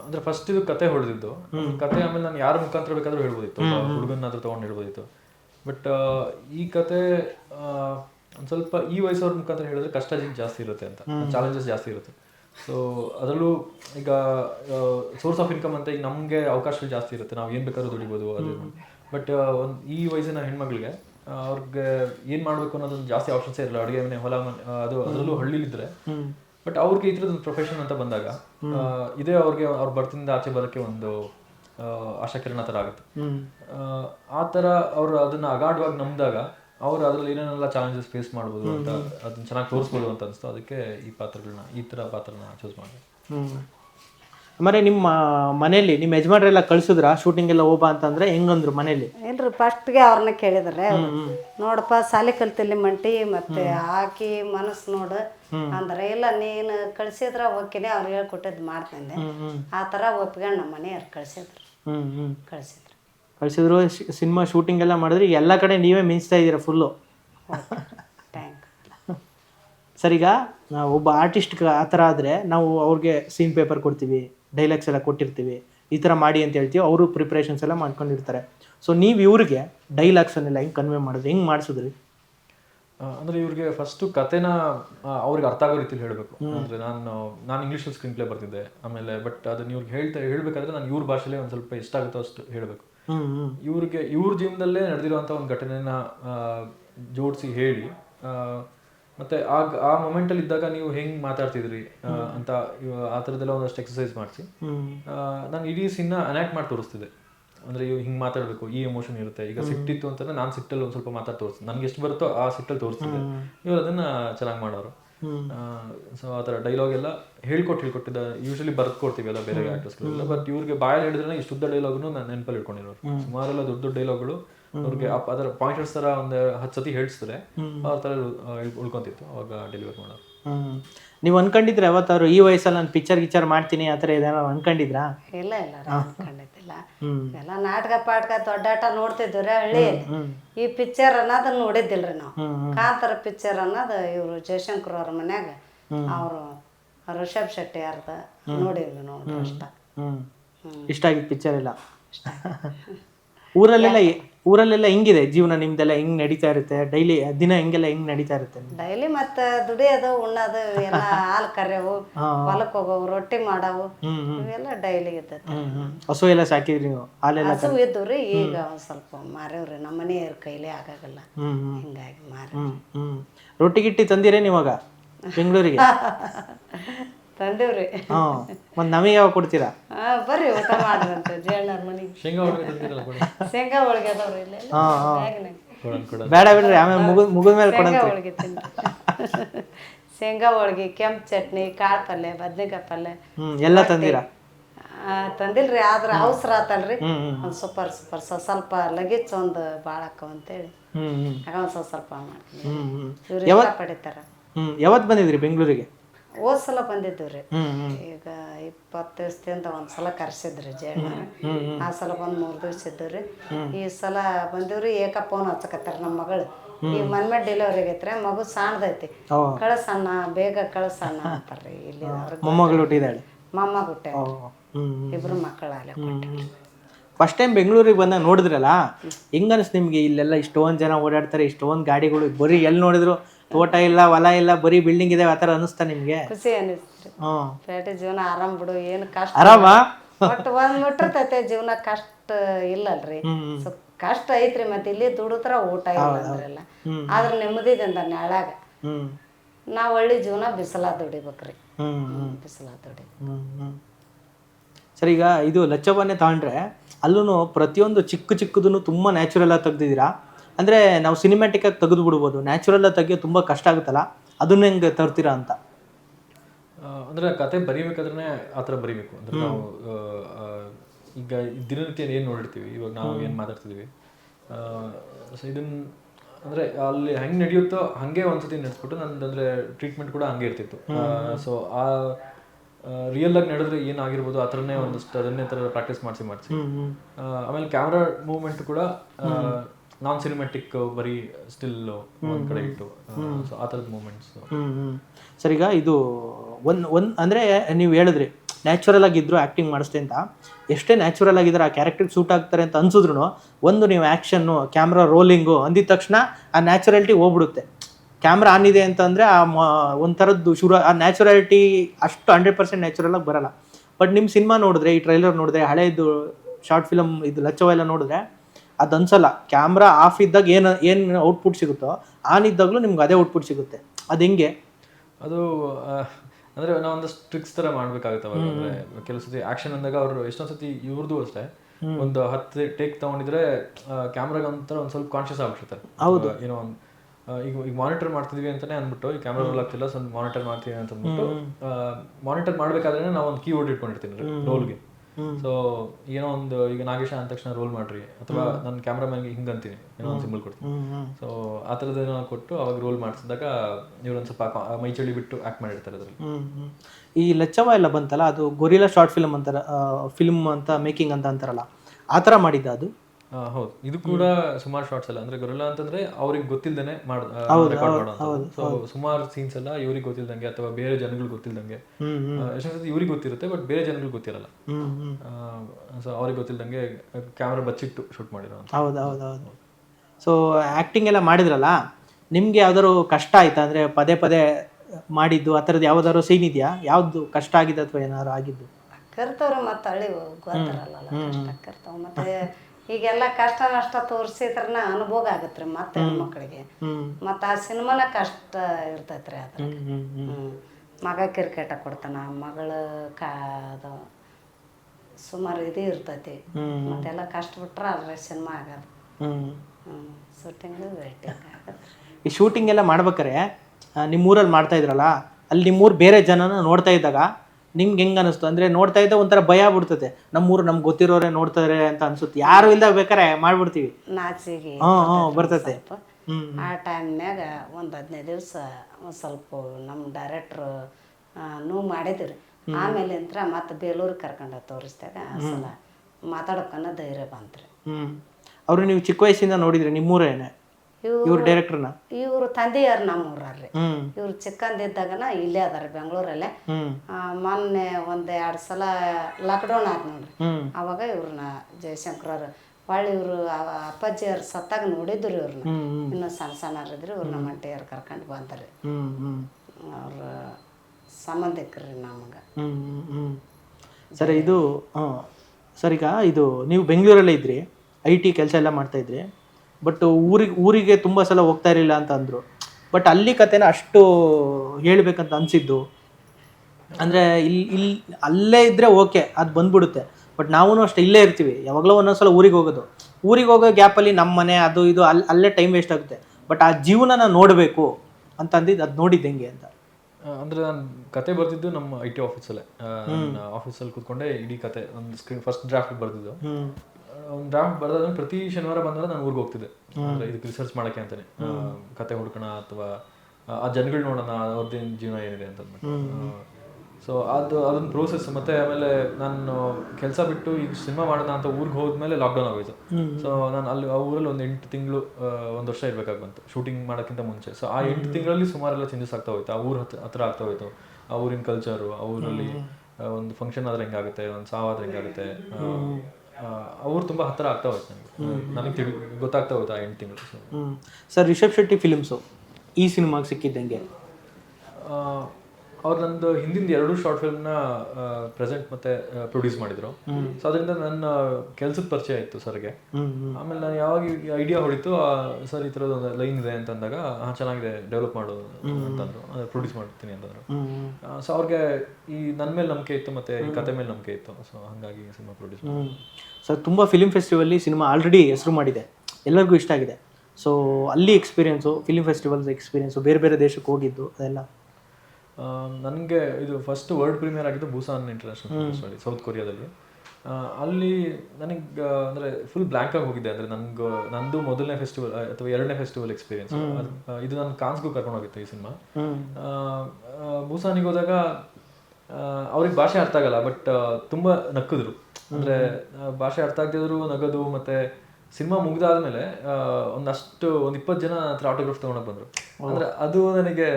ಅಂದ್ರೆ ಫಸ್ಟ್ ಇದು ಕತೆ ಹೊಡೆದಿದ್ದು. ಕತೆ ಆಮೇಲೆ ನಾನು ಯಾರ ಮುಖಾಂತರ ಬೇಕಾದ್ರೂ ಹೇಳ್ಬೋದಿತ್ತು. ಹುಡುಗನಾದ್ರೂ ತಗೊಂಡು ಹೇಳ್ಬೋದಿತ್ತು. ಬಟ್ ಈ ಕತೆ ಒಂದು ಸ್ವಲ್ಪ ಈ ವಯಸ್ಸವ್ರ ಮುಖಾಂತರ ಹೇಳಿದ್ರೆ ಕಷ್ಟ ಜಾಸ್ತಿ ಇರುತ್ತೆ ಅಂತ. ಚಾಲೆಂಜಸ್ ಜಾಸ್ತಿ ಇರುತ್ತೆ. ಸೊ ಅದರಲ್ಲೂ ಈಗ ಸೋರ್ಸ್ ಆಫ್ ಇನ್ಕಮ್ ಅಂತ ಈಗ ನಮಗೆ ಅವಕಾಶಗಳು ಜಾಸ್ತಿ ಇರುತ್ತೆ. ನಾವು ಏನು ಬೇಕಾದ್ರೂ ದುಡಿಬೋದು ಅದು ಬಟ್ ಒಂದು ಈ ವಯಸ್ಸಿನ ಹೆಣ್ಮಗಳಿಗೆ ಅವ್ರಿಗೆ ಏನು ಮಾಡಬೇಕು ಅನ್ನೋದೊಂದು ಜಾಸ್ತಿ ಆಪ್ಷನ್ಸೇ ಇರಲ್ಲ. ಅಡುಗೆ ಮನೆ ಹೊಲ ಮನೆ ಅದು ಅದರಲ್ಲೂ ಹಳ್ಳಿಲಿದ್ರೆ. ಬಟ್ ಅವ್ರಿಗೆ ಈ ಒಂದು ಪ್ರೊಫೆಷನ್ ಅಂತ ಬಂದಾಗ ಇದೇ ಅವ್ರಿಗೆ ಅವ್ರ ಬರ್ತಿಂದ ಆಚೆ ಬರೋಕ್ಕೆ ಒಂದು ಆಶಾಕಿರಣ ಥರ ಆಗುತ್ತೆ. ಆ, ಥರ ಅವರು ಅದನ್ನ ಅಗಾಢವಾಗಿ ನಂಬಿದಾಗ ಅವ್ರು ಅದ್ರಲ್ಲಿ ಏನೇನೆಲ್ಲ ಚಾಲೆಂಜಸ್ ಫೇಸ್ ಮಾಡ್ಬೋದು ಅಂತ ಅದನ್ನ ಚೆನ್ನಾಗಿ ತೋರಿಸ್ಬೋದು ಅಂತ ಅನಿಸ್ತು. ಅದಕ್ಕೆ ಈ ಪಾತ್ರಗಳನ್ನ ಈ ಥರ ಪಾತ್ರನ ಚೂಸ್ ಮಾಡಿದೆ. ಹ್ಮ್. ಆಮೇಲೆ ನಿಮ್ಮ ಮನೇಲಿ ನಿಮ್ಮ ಯಜಮಾನ್ರೆಲ್ಲ ಕಳ್ಸಿದ್ರ? ಶೂಟಿಂಗ್ ಎಲ್ಲ ಹೋಗ್ಬಾ ಅಂತಂದ್ರೆ ಹೆಂಗಂದ್ರು ಮನೇಲಿ ಇಲ್ರಿ ಫಸ್ಟ್ಗೆ ಅವ್ರನ್ನ ಕೇಳಿದ್ರೆ. ನೋಡಪ್ಪ ಸಾಲಿ ಕಲ್ತಲ್ಲಿ ಮಂಟಿ ಮತ್ತೆ ಹಾಕಿ ಮನಸ್ಸು ನೋಡು ಅಂದ್ರೆ. ಇಲ್ಲ ನೀನು ಕಳ್ಸಿದ್ರ ಹೋಗ್ತೀನಿ ಅವ್ರು ಹೇಳ್ಕೊಟ್ಟಿದ್ ಮಾಡ್ತೇನೆ. ಆ ತರ ಒಪ್ಕೊಂಡು ನಮ್ಮ ಮನೆಯವ್ರು ಕಳ್ಸಿದ್ರು. ಕಳ್ಸಿದ್ರು. ಕಳ್ಸಿದ್ರು ಸಿನಿಮಾ ಶೂಟಿಂಗ್ ಎಲ್ಲ ಮಾಡಿದ್ರೆ ಈಗ ಎಲ್ಲ ಕಡೆ ನೀವೇ ಮಿಂಚ್ತಾ ಇದ್ದೀರಾ ಫುಲ್ಲು ಟ್ಯಾಂಕ್ ಸರ್ ಈಗ ನಾವು ಒಬ್ಬ ಆರ್ಟಿಸ್ಟ್ಗೆ ಆ ಥರ ಆದರೆ ನಾವು ಅವ್ರಿಗೆ ಸೀನ್ ಪೇಪರ್ ಕೊಡ್ತೀವಿ ಡೈಲಾಗ್ಸ್ ಎಲ್ಲ ಕೊಟ್ಟಿರ್ತೀವಿ ಈ ಥರ ಮಾಡಿ ಅಂತ ಹೇಳ್ತೀವಿ ಅವರು ಪ್ರಿಪ್ರೇಷನ್ಸ್ ಎಲ್ಲ ಮಾಡ್ಕೊಂಡಿರ್ತಾರೆ. ಸೊ ನೀವು ಇವ್ರಿಗೆ ಡೈಲಾಗ್ಸನ್ನೆಲ್ಲ ಹೆಂಗೆ ಕನ್ವೆ ಮಾಡಿದ್ರಿ ಹೆಂಗೆ ಮಾಡಿಸಿದ್ರಿ? ಅಂದ್ರೆ ಇವ್ರಿಗೆ ಫಸ್ಟ್ ಕತೆನ ಅವ್ರಿಗೆ ಅರ್ಥ ಆಗೋ ರೀತಿಲಿ ಹೇಳಬೇಕು. ಅಂದ್ರೆ ನಾನು ನಾನು ಇಂಗ್ಲೀಷಲ್ಲಿ ಸ್ಕ್ರೀನ್ ಪ್ಲೇ ಬರ್ತಿದ್ದೆ ಆಮೇಲೆ ಬಟ್ ಅದನ್ನ ಇವ್ರಿಗೆ ಹೇಳ್ತಾ ಹೇಳ್ಬೇಕಾದ್ರೆ ನಾನು ಇವ್ರ ಭಾಷೆಲೆ ಒಂದ್ ಸ್ವಲ್ಪ ಇಷ್ಟ ಆಗುತ್ತೋ ಅಷ್ಟು ಹೇಳಬೇಕು. ಇವ್ರಿಗೆ ಇವ್ರ ಜೀವನದಲ್ಲೇ ನಡೆದಿರುವಂಥ ಒಂದು ಘಟನೆನ ಜೋಡಿಸಿ ಹೇಳಿ ಮತ್ತೆ ಆ ಆ ಮೊಮೆಂಟಲ್ಲಿ ಇದ್ದಾಗ ನೀವು ಹೆಂಗ್ ಮಾತಾಡ್ತಿದ್ರಿ ಅಂತ ಆ ತರದೆಲ್ಲ ಒಂದಷ್ಟು ಎಕ್ಸಸೈಸ್ ಮಾಡಿಸಿ. ನಾನು ಇಡೀ ಸಿನ್ನ ಅನಾಕ್ಟ್ ಮಾಡಿ ತೋರಿಸ್ತಿದ್ದೆ. ಅಂದ್ರೆ ಇವ್ ಹಿಂಗ್ ಮಾತಾಡ್ಬೇಕು ಈ ಎಮೋಷನ್ ಇರುತ್ತೆ. ಈಗ ಸಿಟ್ಟಿತ್ತು ಅಂತಂದ್ರೆ ನಾನು ಸಿಟ್ಟಲ್ಲಿ ಒಂದ್ ಸ್ವಲ್ಪ ಮಾತಾಡ್ ತೋರಿಸ್ತೀನಿ. ನನ್ಗೆ ಎಷ್ಟು ಬರುತ್ತೋ ಆ ಸಿಟ್ಟಲ್ಲಿ ತೋರಿಸ್ತಿದ್ದೆ ಇವ್ರು ಅದನ್ನ ಚೆನ್ನಾಗಿ ಮಾಡೋರು. ಸೊ ಆ ಥರ ಡೈಲಾಗ್ ಎಲ್ಲ ಹೇಳ್ಕೊಟ್ಟು ಹೇಳ್ಕೊಟ್ಟಿದ್ದ ಯೂಶಲಿ ಬರ್ದು ಕೊಡ್ತೀವಿ ಎಲ್ಲ ಬೇರೆ ಆಕ್ಟರ್ಸ್ಗಳೆಲ್ಲ ಬಟ್ ಇವ್ರಿಗೆ ಬಾಯಲ್ಲಿ ಹೇಳಿದ್ರೆ ಇಷ್ಟು ಉದ್ದ ಡೈಲಾಗ್ನು ನಾನು ನೆನಪಲ್ಲಿ ಇಟ್ಕೊಂಡಿರೋರು. ಸುಮಾರೆಲ್ಲ ದೊಡ್ಡ ದೊಡ್ಡ ಡೈಲಾಗ್ಗಳು ಅವ್ರಿಗೆ ಅದರ ಪಾಯಿಂಟರ್ಸ್ ತರ ಒಂದು ಹತ್ತು ಸತಿ ಹೇಳ್ಸಿದ್ರೆ ಅವ್ರ ತರ ಉಳ್ಕೊಂತಿತ್ತು ಅವಾಗ ಡೆಲಿವರ್ ಮಾಡೋರು. ನೀವು ಅನ್ಕೊಂಡಿದ್ರೆ ಯಾವತ್ತಾದ್ರು ಈ ವಯಸ್ಸಲ್ಲಿ ನಾನು ಪಿಕ್ಚರ್ ಗಿಚ್ಚರ್ ಮಾಡ್ತೀನಿ ಆ ಥರ ಏನಾರು ಅನ್ಕೊಂಡಿದ್ರಾ? ಇಲ್ಲ ಇಲ್ಲ ರೀ ಎಲ್ಲ ನಾಟಕ ಪಾಟಕ ದೊಡ್ಡಾಟ ನೋಡ್ತಿದ್ವಿ ರೀ ಹಳ್ಳಿಯಲ್ಲಿ ಈ ಪಿಕ್ಚರ್ ಅನ್ನೋದನ್ನ ನೋಡಿದ್ದಿಲ್ರಿ ನಾವು. ಕಾಂತಾರ ಪಿಕ್ಚರ್ ಅನ್ನೋದು ಇವರು ಜಯಶಂಕರ್ ಅವ್ರ ಮನ್ಯಾಗ ಅವರು ಋಷಭ್ ಶೆಟ್ಟಿ ಅರ್ದ ನೋಡಿದ್ವಿ ನೋಡ್ರಿ ಅಷ್ಟ. ಹ್ಞೂ ಇಷ್ಟ ಆಗಿದ್ದು ಪಿಕ್ಚರ್ ಎಲ್ಲ ಊರಲ್ಲೆಲ್ಲ ಊರಲ್ಲೆಲ್ಲ ಹೆಂಗಿದೆ? ಜೀವನ ನಿಮ್ದೆಲ್ಲ ಹೆಂಗ್ ನಡೀತಾ ಇರುತ್ತೆ? ಡೈಲಿ ದಿನ ಹೆಂಗೆಲ್ಲ ಹೆಂಗ್ ನಡೀತಾ ಇರುತ್ತೆ? ಡೈಲಿ ಮತ್ತ ದುಡಿಯೋದು ಉಣ್ಣೋದು ಎಲ್ಲ [LAUGHS] ಹಾಲು ಕರೆಯವು ಹೊಲಕ್ ಹೋಗೋವು ರೊಟ್ಟಿ ಮಾಡವು ಇವೆಲ್ಲ ಡೈಲಿ ಇದ್ದ ಹ್ಮ್ ಹ್ಮ್. ಹಸು ಎಲ್ಲ ಸಾಕಿದ್ರಿ ನೀವು? ಹಾಲೆಲ್ಲ ಹಸು ಇದ್ದವ್ರಿ ಈಗ ಒಂದ್ ಸ್ವಲ್ಪ ಮಾರೇವ್ರಿ ನಮ್ಮ ಮನೆಯವ್ರ ಕೈಲಿ ಆಗಾಗಲ್ಲ ಹ್ಮ್ ಹ್ಮ್. ಹಿಂಗಾಗಿ ಮಾರಿ ಹ್ಮ್ ಹ್ಮ್. ರೊಟ್ಟಿ ಗಿಟ್ಟಿ ತಂದಿರೇನು ಇವಾಗ? ಬೆಂಗಳೂರಿಗೆ? [LAUGHS] ತಂದೇವ್ರಿ ಹಾ ಮತ್ತೆ ನಮಗೆ ಯಾವಾಗ ಕೊಡ್ತೀರಾ? ಹಾ ಬರ್ರಿ ಊಟ ಮಾಡ್ರಂತ ಜೇಣ್ಣವ್ರ ಮನೆಗೆ. ಶೇಂಗಾ ಹೋಳಿಗೆ ತಂದಿರಲ್ಲ ಕೊಡಿ. ಶೇಂಗಾ ಹೋಳಿಗೆ ಅದಾವ್ರಿ ಇಲ್ಲ ಬ್ಯಾಗ್ನಾಗ ಕೊಡೋಣ ಕೊಡೋಣ ಬೇಡ ಬಿಡ್ರಿ ಆಮೇಲೆ ಮುಗಿದ್ ಮುಗಿದ ಮೇಲೆ ಕೊಡಂತ. ಶೇಂಗಾ ಹೋಳಿಗೆ ತಿನ್ರಿ ಶೇಂಗಾ ಹೋಳಿಗೆ ಕೆಂಪು ಚಟ್ನಿ ಕಾಳು ಪಲ್ಯ ಬದ್ನೆಕಾಯಿ ಪಲ್ಯ ಹ್ಮ್ ಎಲ್ಲ ತಂದಿರಾ? ಆ, ತಂದಿಲ್ರಿ ಆದ್ರ ಅವಸರ ಆತಲ್ರಿ. ಒಂದ್ ಸೂಪರ್ ಸೂಪರ್ ಸ- ಸ್ವಲ್ಪ ಲಗೇಜ್ ಒಂದ್ ಭಾಳ ಅಕ್ಕವ ಅಂತೇಳಿ. ಆಗ ಒಂದು ಸ್ವಲ್ಪ ಸ್ವಲ್ಪ ಮಾಡ್ತೀನಿ ಇವ್ರು ಇಷ್ಟ ಪಡಿತಾರ. ಹ್ಮ್ ಯಾವತ್ತು ಬಂದಿದ್ರಿ ಬೆಂಗಳೂರಿಗೆ? ಹೋದ್ ಸಲ ಬಂದಿದ್ದು ರೀ. ಈಗ ಇಪ್ಪತ್ತು ದಿವಸದಿಂದ ಒಂದು ಸಲ ಕರ್ಸಿದ್ರಿ ಜಯಣ್ಣ ಆ ಸಲ ಬಂದು ಮೂರು ದಿವಸ ಇದ್ದು ರೀ ಈ ಸಲ ಬಂದಿವ್ರಿ ಏಕ ಫೋನ್ ಹಚ್ಚಕತ್ತಾರ ನಮ್ಮ ಮಗಳು. ಈಗ ಮನ್ಮೇಲೆ ಡೆಲಿವರಿ ಆಗೈತ್ರಿ ಮಗು ಸಣ್ಣದೈತಿ ಕಳಸಣ್ಣ ಬೇಗ ಕಳಸಣ್ಣ ಅಂತಾರ್ರಿ ಇಲ್ಲಿ ಮೊಮ್ಮಗಳು ಹುಟ್ಟಿದಾಳೆ? ಮೊಮ್ಮ ಹುಟ್ಟೆ ಇಬ್ರು ಮಕ್ಕಳ ಫಸ್ಟ್ ಟೈಮ್ ಬೆಂಗಳೂರಿಗೆ ಬಂದಾಗ ನೋಡಿದ್ರಲ್ಲ? ಹೆಂಗ ಅನಿಸ್ತು ನಿಮ್ಗೆ ಇಲ್ಲೆಲ್ಲ ಇಷ್ಟೊಂದು ಜನ ಓಡಾಡ್ತಾರೆ ಇಷ್ಟೊಂದು ಗಾಡಿಗಳು ಬರೀ ಎಲ್ಲಿ ನೋಡಿದ್ರು? ತೋಟ ಇಲ್ಲ ಹೊಲ ಇಲ್ಲ ಬರೀ ಬಿಲ್ಡಿಂಗ್ ಇದೆ ಆತರ ಥರ ಅನಿಸ್ತಾ ನಿಮ್ಗೆ? ಖುಷಿ ಅನಿಸ್ತ್ರಿ ಹ್ಞೂ. ಪೇಟೆ ಜೀವನ ಆರಾಮ್ ಬಿಡು ಏನು ಕಷ್ಟ ಆರಾಮ? ಒಟ್ಟು ಒಂದ್ ಮುಟ್ಟಿರ್ತೈತೆ ಜೀವನ ಕಷ್ಟ ಇಲ್ಲಲ್ರಿ. ಸೊ ಕಷ್ಟ ಐತ್ರಿ ಮತ್ತೆ ಇಲ್ಲಿ ದುಡಿದ್ರ ಊಟ ಇಲ್ಲ ಅಂದ್ರಲ್ಲ. ಆದ್ರೆ ಅಂತ ನೆಳಾಗ ಹ್ಮ್. ನಾವ್ ಒಳ್ಳೆ ಜೀವನ ಬಿಸಿಲ ದುಡಿಬೇಕ್ರಿ. ಹ್ಮ್ ಹ್ಮ್. ಬಿಸಿಲ ದುಡಿ. ಹ್ಮ್ ಹ್ಮ್. ಸರ್ ಈಗ ಇದು ಲಚ್ಚವನ್ನೇ ತಗೊಂಡ್ರೆ ಅಲ್ಲೂ ಪ್ರತಿಯೊಂದು ಚಿಕ್ಕ ಚಿಕ್ಕದನ್ನು ತುಂಬ ನ್ಯಾಚುರಲ್ ಆಗಿ ತೆಗ್ದಿದ್ದೀರಾ? ಅಂದರೆ ನಾವು ಸಿನಿಮ್ಯಾಟಿಕ್ ಆಗಿ ತೆಗೆದು ಬಿಡ್ಬೋದು. ನ್ಯಾಚುರಲ್ ಆಗಿ ತೆಗಿಯೋದು ತುಂಬ ಕಷ್ಟ ಆಗುತ್ತಲ್ಲ? ಅದನ್ನ ಹೆಂಗೆ ತರ್ತೀರಾ ಅಂತ? ಅಂದರೆ ಕತೆ ಬರೀಬೇಕಾದ್ರೆ ಆ ಥರ ಬರಿಬೇಕು. ಅಂದ್ರೆ ನಾವು ಈಗ ದಿನನಿತ್ಯ ಏನು ನೋಡಿರ್ತೀವಿ? ಇವಾಗ ನಾವು ಏನು ಮಾತಾಡ್ತಿದ್ದೀವಿ ಸೊ ಇದನ್ನ ಅಂದ್ರೆ ಅಲ್ಲಿ ಹೆಂಗೆ ನಡೆಯುತ್ತೋ ಹಂಗೆ ಒಂದ್ಸತಿ ನಡೆಸ್ಬಿಟ್ಟು ನಂದು ಅಂದರೆ ಟ್ರೀಟ್ಮೆಂಟ್ ಕೂಡ ಹಂಗೆ ಇರ್ತಿತ್ತು. ಸೊ ಆ ರಿಯಲ್ ಆಗಿ ನಡೆದ್ರೆ ಏನಾಗಿರ್ಬೋದು ಆ ಥರನೇ ಒಂದಷ್ಟು ಅದನ್ನೇ ಥರ ಪ್ರಾಕ್ಟೀಸ್ ಮಾಡಿಸಿ ಮಾಡಿಸಿ. ಆಮೇಲೆ ಕ್ಯಾಮ್ರಾ ಮೂವ್ಮೆಂಟ್ ಕೂಡ ನಾನ್ ಸಿನಿಮ್ಯಾಟಿಕ್ ಬರೀ ಸ್ಟಿಲ್ ಒಂದ್ ಕಡೆ ಇಟ್ಟು ಸೊ ಆ ಥರದ ಮೂಮೆಂಟ್ಸ್ ಸರ್ ಈಗ ಇದು ಒಂದ್ ಒಂದು ಅಂದ್ರೆ ನೀವು ಹೇಳಿದ್ರಿ ನ್ಯಾಚುರಲ್ ಆಗಿದ್ರು ಆ್ಯಕ್ಟಿಂಗ್ ಮಾಡಿಸ್ತೆ ಅಂತ. ಎಷ್ಟೇ ನ್ಯಾಚುರಲ್ ಆಗಿದ್ರೆ ಆ ಕ್ಯಾರೆಕ್ಟರ್ ಸೂಟ್ ಆಗ್ತಾರೆ ಅಂತ ಅನ್ಸಿದ್ರು ಒಂದು ನೀವು ಆ್ಯಕ್ಷನ್ನು ಕ್ಯಾಮ್ರಾ ರೋಲಿಂಗು ಅಂದಿದ ತಕ್ಷಣ ಆ ನ್ಯಾಚುರಾಲಿಟಿ ಹೋಗ್ಬಿಡುತ್ತೆ. ಕ್ಯಾಮ್ರಾ ಆನ್ ಇದೆ ಅಂತಂದ್ರೆ ಆ ಒಂಥರದ್ದು ಶುರು ಆ ನ್ಯಾಚುರಾಲಿಟಿ ಅಷ್ಟು ಹಂಡ್ರೆಡ್ ಪರ್ಸೆಂಟ್ ನ್ಯಾಚುರಲ್ ಆಗಿ ಬರಲ್ಲ. ಬಟ್ ನಿಮ್ಮ ಸಿನಿಮಾ ನೋಡಿದ್ರೆ ಈ ಟ್ರೈಲರ್ ನೋಡಿದ್ರೆ ಹಳೆಯದು ಶಾರ್ಟ್ ಫಿಲಮ್ ಇದು ಲಚ್ಚವ ಎಲ್ಲ ನೋಡಿದ್ರೆ ಅದು ಅನ್ಸಲ್ಲ ಕ್ಯಾಮ್ರಾ ಆಫ್ ಇದ್ದಾಗ ಏನು ಏನು ಔಟ್ಪುಟ್ ಸಿಗುತ್ತೋ ಆನ್ ಇದ್ದಾಗಲೂ ನಿಮ್ಗೆ ಅದೇ ಔಟ್ಪುಟ್ ಸಿಗುತ್ತೆ. ಅದು ಹೆಂಗೆ? ಅದು ಅಂದರೆ ನಾವು ಒಂದು ಟ್ರಿಕ್ಸ್ ತರ ಮಾಡಬೇಕಾಗುತ್ತೆ ಅವಾಗ. ಅಂದ್ರೆ ಕೆಲವು ಸತಿ ಆಕ್ಷನ್ ಅಂದಾಗ ಅವರು ಎಷ್ಟೊಂದು ಸತಿ ಇವ್ರದ್ದು ಅಷ್ಟೇ. ಒಂದು ಹತ್ತು ಟೇಕ್ ತಗೊಂಡಿದ್ರೆ ಕ್ಯಾಮ್ರಾಗ ಒಂಥರ ಒಂದ್ ಸ್ವಲ್ಪ ಕಾನ್ಶಿಯಸ್ ಆಗ್ಬಿಟ್ಟಿರ್ತಾರೆ. ಹೌದು. ಏನೋ ಒಂದು ಈಗ ಈಗ ಮಾನಿಟರ್ ಮಾಡ್ತಿದ್ವಿ ಅಂತಾನೆ ಅಂದ್ಬಿಟ್ಟು ಈ ಕ್ಯಾಮ್ರಾ ರೋಲ್ ಆಗ್ತಿಲ್ಲ ಸ್ವಲ್ಪ ಮಾನಿಟರ್ ಮಾಡ್ತೀವಿ ಅಂತ ಅಂದ್ಬಿಟ್ಟು ಮಾನಿಟರ್ ಮಾಡ್ಬೇಕಾದ್ರೆ ನಾವು ಒಂದು ಕೀ ವರ್ಡ್ ಇಟ್ಕೊಂಡಿರ್ತೀನಿ ರೋಲ್ಗೆ ಸೊ ಏನೋ ಒಂದು ಈಗ ನಾಗೇಶ ಅಂದ ತಕ್ಷಣ ರೋಲ್ ಮಾಡ್ರಿ. ಅಥವಾ ನನ್ನ ಕ್ಯಾಮ್ರಾಮನ್ಗೆ ಹಿಂಗ್ ಅಂತೀನಿ. ಏನೋ ಒಂದು ಸಿಂಬಲ್ ಕೊಡ್ತೀನಿ. ಸೊ ಆ ಕೊಟ್ಟು ಅವಾಗ ರೋಲ್ ಮಾಡಿಸಿದಾಗ ಇವ್ರು ಒಂದು ಸ್ವಲ್ಪ ಮೈ ಚಳಿ ಬಿಟ್ಟು ಆಕ್ಟ್ ಮಾಡಿರ್ತಾರೆ ಅದರಲ್ಲಿ. ಈ ಲಚ್ಚವ ಎಲ್ಲ ಬಂತಲ್ಲ ಅದು ಗೊರಿಲ್ಲಾ ಶಾರ್ಟ್ ಫಿಲ್ಮ್ ಅಂತಾರ ಫಿಲ್ಮ್ ಅಂತ ಮೇಕಿಂಗ್ ಅಂತ ಅಂತಾರಲ್ಲ ಆ ಥರ ಮಾಡಿದ್ದ ಅದು? ಹೌದು. ಇದು ಕೂಡ ಸುಮಾರು ಶಾರ್ಟ್ಸ್ ಎಲ್ಲ ಅಂದ್ರೆ ಗೊರಿಲ್ಲ ಅಂತಂದ್ರೆ ಅವ್ರಿಗೆ ಗೊತ್ತಿಲ್ದೇನೆ ಮಾಡ್ ರೆಕಾರ್ಡ್ ಮಾಡೋದು. ಸೊ ಸುಮಾರು ಸೀನ್ಸ್ ಎಲ್ಲ ಇವ್ರಿಗೆ ಗೊತ್ತಿಲ್ದಂಗೆ ಅಥವಾ ಬೇರೆ ಜನಗಳಿಗೆ ಗೊತ್ತಿಲ್ದಂಗೆ. ಎಷ್ಟೊಂದು ಇವ್ರಿಗೆ ಗೊತ್ತಿರುತ್ತೆ ಬಟ್ ಬೇರೆ ಜನಗಳಿಗೆ ಗೊತ್ತಿರಲ್ಲ. ಸೊ ಅವ್ರಿಗೆ ಗೊತ್ತಿಲ್ದಂಗೆ ಕ್ಯಾಮ್ರಾ ಬಚ್ಚಿಟ್ಟು ಶೂಟ್ ಮಾಡಿರೋ ಹೌದು ಹೌದು ಹೌದು. ಸೊ ಆಕ್ಟಿಂಗ್ ಎಲ್ಲ ಮಾಡಿದ್ರಲ್ಲ? ನಿಮ್ಗೆ ಯಾವ್ದಾದ್ರು ಕಷ್ಟ ಆಯ್ತಾ? ಅಂದ್ರೆ ಪದೇ ಪದೇ ಮಾಡಿದ್ದು ಆ ಥರದ್ದು ಯಾವ್ದಾದ್ರು ಸೀನ್ ಇದೆಯಾ? ಯಾವ್ದು ಕಷ್ಟ ಆಗಿದೆ ಅಥವಾ ಏನಾದ್ರು ಆಗಿದ್ದು? ಕರ್ತವ್ರು ಮತ್ತೆ ಹಳ್ಳಿ ಗೊತ್ತಿರಲ್ಲ ಕಷ್ಟ ಕರ್ತಾವ ಮತ್ತೆ ಈಗೆಲ್ಲ ಕಷ್ಟ ನಷ್ಟ ತೋರಿಸಿದ್ರನ ಅನುಭೋಗ ಆಗತ್ರಿ ಮತ್ತೆ ಹೆಣ್ಮಕ್ಳಿಗೆ. ಮತ್ತೆ ಆ ಸಿನಿಮಾನ ಕಷ್ಟ ಇರ್ತೈತ್ರಿ ಅದ್ರ. ಮಗ ಕ್ರಿಕೆಟ ಕೊಡ್ತಾನ ಮಗಳು ಕಾ ಅದು ಸುಮಾರು ಇದು ಇರ್ತೈತಿ. ಮತ್ತೆಲ್ಲ ಕಷ್ಟ ಬಿಟ್ರೆ ಅದ್ರ ಸಿನಿಮಾ ಆಗೋದು. ಶೂಟಿಂಗು ವೇಟಿಂಗ್ ಆಗತ್ತೆ ಈ ಶೂಟಿಂಗ್ ಎಲ್ಲ ಮಾಡ್ಬೇಕಾರೆ ನಿಮ್ಮೂರಲ್ಲಿ ಮಾಡ್ತಾ ಇದ್ರಲ್ಲ ಅಲ್ಲಿ ನಿಮ್ಮೂರು ಬೇರೆ ಜನನ ನೋಡ್ತಾ ಇದ್ದಾಗ ನಿಮ್ಗೆ ಹೆಂಗೆ ಅನಿಸ್ತು? ಅಂದ್ರೆ ನೋಡ್ತಾ ಇದ್ದ ಒಂಥರ ಭಯ ಬಿಡ್ತದೆ ನಮ್ಮೂರು ನಮ್ಗೆ ಗೊತ್ತಿರೋರೆ ನೋಡ್ತಾರೆ ಅಂತ ಅನ್ಸುತ್ತೆ. ಯಾರು ಇಲ್ಲ ಬೇಕಾರೆ ಮಾಡ್ಬಿಡ್ತೀವಿ. ನಾಚಿಗೆ ಹಾಂ ಬರ್ತೈತೆ ಆ ಟೈಮ್ನಾಗ ಒಂದು ಹದಿನೈದು ದಿವಸ ಸ್ವಲ್ಪ ನಮ್ಮ ಡೈರೆಕ್ಟ್ರು ನೋವು ಮಾಡಿದ್ರಿ. ಆಮೇಲೆ ಅಂತ ಮತ್ತೆ ಬೇಲೂರು ಕರ್ಕೊಂಡ ತೋರಿಸಿದಾಗ ಸಲ ಮಾತಾಡೋಕನ್ನ ಧೈರ್ಯ ಬಂತ್ರಿ ಅವ್ರು ನೀವು ಚಿಕ್ಕ ವಯಸ್ಸಿಂದ ನೋಡಿದ್ರಿ ನಿಮ್ಮೂರೇನೆ? ಇವ್ರು ಇವ್ರ ಡೈರೆಕ್ಟರ್ನ ಇವರು ತಂದೆಯವ್ರು ನಮ್ಮೂರ್ರಿ ಹ್ಮ್. ಇವ್ರು ಚಿಕ್ಕಂದಿದ್ದಾಗನ ಇಲ್ಲೇ ಅದಾರ ಬೆಂಗಳೂರಲ್ಲೇ. ಮೊನ್ನೆ ಒಂದು ಎರಡು ಸಲ ಲಾಕ್ಡೌನ್ ಆದ್ ನೋಡ್ರಿ. ಅವಾಗ ಇವ್ರನ್ನ ಜಯಶಂಕರ್ ಅವ್ರು ಹೊಳ್ಳಿ ಇವರು ಅಪ್ಪಾಜಿಯವ್ರು ಸತ್ತಾಗ ನೋಡಿದ್ರು ಇವ್ರನ್ನ. ಇನ್ನು ಸಣ್ಣ ಸಣ್ಣರಿದ್ರು ಇವ್ರನ್ನ ಮಂಟಿಯವ್ರು ಕರ್ಕೊಂಡು ಬಂದ್ರಿ. ಅವ್ರ ಸಂಬಂಧಿಕರಿ ನಮಗೆ. ಸರ್ ಇದು ಸರ್ ಈಗ ಇದು ನೀವು ಬೆಂಗಳೂರಲ್ಲೇ ಇದ್ರಿ ಐ ಟಿ ಕೆಲಸ ಎಲ್ಲ ಮಾಡ್ತಾ ಇದ್ರಿ. ಬಟ್ ಊರಿಗೆ ಊರಿಗೆ ತುಂಬ ಸಲ ಹೋಗ್ತಾ ಇರಲಿಲ್ಲ ಅಂತ ಅಂದರು. ಬಟ್ ಅಲ್ಲಿ ಕತೆನ ಅಷ್ಟು ಹೇಳ್ಬೇಕಂತ ಅನಿಸಿದ್ದು. ಅಂದರೆ ಇಲ್ಲಿ ಇಲ್ಲಿ ಅಲ್ಲೇ ಇದ್ದರೆ ಓಕೆ ಅದು ಬಂದ್ಬಿಡುತ್ತೆ. ಬಟ್ ನಾವು ಅಷ್ಟೇ ಇಲ್ಲೇ ಇರ್ತೀವಿ. ಯಾವಾಗಲೂ ಒಂದೊಂದ್ಸಲ ಊರಿಗೆ ಹೋಗೋದು. ಊರಿಗೆ ಹೋಗೋ ಗ್ಯಾಪಲ್ಲಿ ನಮ್ಮ ಮನೆ ಅದು ಇದು ಅಲ್ಲಿ ಅಲ್ಲೇ ಟೈಮ್ ವೇಸ್ಟ್ ಆಗುತ್ತೆ. ಬಟ್ ಆ ಜೀವನನ ನೋಡಬೇಕು ಅಂತ ಅಂದಿದ್ದು ಅದು ನೋಡಿದ್ದು ಹೆಂಗೆ ಅಂತ. ಅಂದರೆ ನಾನು ಕತೆ ಬರ್ತಿದ್ದು ನಮ್ಮ ಐ ಟಿ ಆಫೀಸಲ್ಲೇ ಆಫೀಸಲ್ಲಿ ಕೂತ್ಕೊಂಡೆ ಇಡೀ ಕತೆ. ಒಂದು ಸ್ಕ್ರೀನ್ ಫಸ್ಟ್ ಡ್ರಾಫ್ಟ್ ಬರ್ತಿದ್ದು ಒಂದು ಡ್ರಾಫ್ಟ್ ಬರ್ದಾದ್ಮೇಲೆ ಪ್ರತಿ ಶನಿವಾರ ಬಂದಾಗ ನಾನು ಊರಿಗೆ ಹೋಗ್ತಿದ್ದೆ. ಅಂದ್ರೆ ಇದಕ್ಕೆ ರಿಸರ್ಚ್ ಮಾಡಕ್ಕೆ ಅಂತಾನೆ. ಕತೆ ಹುಡ್ಕೋಣ ಅಥವಾ ಆ ಜನಗಳು ನೋಡೋಣ ಅವ್ರದ್ದೇನು ಜೀವನ ಏನಿದೆ ಅಂತ ಅಂದ್ಬಿಟ್ಟು. ಸೊ ಅದು ಅದೊಂದು ಪ್ರೋಸೆಸ್ ಮತ್ತೆ ಆಮೇಲೆ ನಾನು ಕೆಲಸ ಬಿಟ್ಟು ಈಗ ಸಿನಿಮಾ ಮಾಡೋಣ ಅಂತ ಊರಿಗೆ ಹೋದ್ಮೇಲೆ ಲಾಕ್ಡೌನ್ ಆಗೋಯ್ತು. ಸೊ ನಾನು ಅಲ್ಲಿ ಆ ಊರಲ್ಲಿ ಒಂದು ಎಂಟು ತಿಂಗಳು ಒಂದು ವರ್ಷ ಇರಬೇಕಾಗಿ ಬಂತು. ಶೂಟಿಂಗ್ ಮಾಡೋಕ್ಕಿಂತ ಮುಂಚೆ. ಸೊ ಆ ಎಂಟು ತಿಂಗಳಲ್ಲಿ ಸುಮಾರೆಲ್ಲ ಚೇಂಜಸ್ ಆಗ್ತಾ ಹೋಯ್ತು. ಆ ಊರ ಹತ್ರ ಹತ್ರ ಆಗ್ತಾ ಹೋಯ್ತು. ಆ ಊರಿನ ಕಲ್ಚರು ಆ ಊರಲ್ಲಿ ಒಂದು ಫಂಕ್ಷನ್ ಆದ್ರೆ ಹೆಂಗಾಗುತ್ತೆ ಒಂದು ಸಾವಾದ್ರೆ ಹೆಂಗಾಗುತ್ತೆ ಅವ್ರು ತುಂಬ ಹತ್ತಿರ ಆಗ್ತಾ ಹೋಯ್ತು ನನಗೆ. ನನಗೆ ತಿಳಿ ಗೊತ್ತಾಗ್ತಾ ಹೋಯ್ತು ಆ ಎಂಟು ತಿಂಗಳು so sir Rishab Shetty films ಈ ಸಿನಿಮಾಗೆ ಸಿಕ್ಕಿದ್ದಂಗೆ? ಅವ್ರು ನಂದು ಹಿಂದಿಂದ ಎರಡು ಶಾರ್ಟ್ ಫಿಲ್ಮ್ನ ಪ್ರೆಸೆಂಟ್ ಮತ್ತೆ ಪ್ರೊಡ್ಯೂಸ್ ಮಾಡಿದ್ರು. ಸೊ ಅದರಿಂದ ನನ್ನ ಕೆಲ್ಸದ ಪರಿಚಯ ಆಯಿತು ಸರ್ಗೆ ಆಮೇಲೆ ನಾನು ಯಾವಾಗ ಐಡಿಯಾ ಹೊಡಿತು ಸರ್ ಈ ಥರದ ಒಂದು ಲೈನ್ ಇದೆ ಅಂತಂದಾಗ ಹಾಂ ಚೆನ್ನಾಗಿದೆ ಡೆವಲಪ್ ಮಾಡು ಅಂತಂದ್ರು. ಪ್ರೊಡ್ಯೂಸ್ ಮಾಡ್ತೀನಿ ಅಂತಂದ್ರು. ಸೊ ಅವ್ರಿಗೆ ಈ ನನ್ನ ಮೇಲೆ ನಂಬಿಕೆ ಇತ್ತು ಮತ್ತೆ ಈ ಕತೆ ಮೇಲೆ ನಂಬಿಕೆ ಇತ್ತು. ಸೊ ಹಂಗಾಗಿ ಸಿನಿಮಾ ಪ್ರೊಡ್ಯೂಸ್ ಸರ್ ತುಂಬ ಫಿಲಿಮ್ ಫೆಸ್ಟಿವಲ್ಲಿ ಸಿನಿಮಾ ಆಲ್ರೆಡಿ ಹೆಸರು ಮಾಡಿದೆ. ಎಲ್ಲರಿಗೂ ಇಷ್ಟ ಆಗಿದೆ. ಸೊ ಅಲ್ಲಿ ಎಕ್ಸ್ಪೀರಿಯೆನ್ಸು ಫಿಲಿಮ್ ಫೆಸ್ಟಿವಲ್ಸ್ ಎಕ್ಸ್ಪೀರಿಯೆನ್ಸು ಬೇರೆ ಬೇರೆ ದೇಶಕ್ಕೆ ಹೋಗಿದ್ದು ಅದೆಲ್ಲ ನನಗೆ ಇದು ಫಸ್ಟ್ ವರ್ಲ್ಡ್ ಪ್ರೀಮಿಯರ್ ಆಗಿದ್ದು ಬೂಸಾನ್ ಇಂಟರ್ನ್ಯಾಷನಲ್ ಸಾರಿ ಸೌತ್ ಕೊರಿಯಾದಲ್ಲಿ ಅಲ್ಲಿ ನನಗೆ ಅಂದರೆ ಫುಲ್ ಬ್ಲ್ಯಾಂಕ್ ಆಗಿ ಹೋಗಿದ್ದೆ ಅಂದರೆ ನನಗೆ ನಂದು ಮೊದಲನೇ ಫೆಸ್ಟಿವಲ್ ಅಥವಾ ಎರಡನೇ ಫೆಸ್ಟಿವಲ್ ಎಕ್ಸ್ಪೀರಿಯನ್ಸ್ ಇದು ನನ್ನ ಕಾನ್ಸ್ಗೂ ಕರ್ಕೊಂಡು ಹೋಗಿತ್ತು ಈ ಸಿನಿಮಾ. ಬೂಸಾನಿಗೆ ಹೋದಾಗ ಅವ್ರಿಗೆ ಭಾಷೆ ಅರ್ಥ ಆಗಲ್ಲ ಬಟ್ ತುಂಬ ನಕ್ಕಿದ್ರು. ಅಂದರೆ ಭಾಷೆ ಅರ್ಥ ಆಗದಿದ್ರು ನಗದು ಮತ್ತೆ ಸಿನಿಮಾ ಮುಗ್ದಾದ್ಮೇಲೆ ಒಂದಷ್ಟು ಒಂದು ಇಪ್ಪತ್ತು ಜನ ಹತ್ರ ಆಟೋಗ್ರಾಫ್ ತೊಗೊಂಡೋಗಿ ಬಂದ್ರು. ಅಂದ್ರೆ ಅದು ನನಗೆ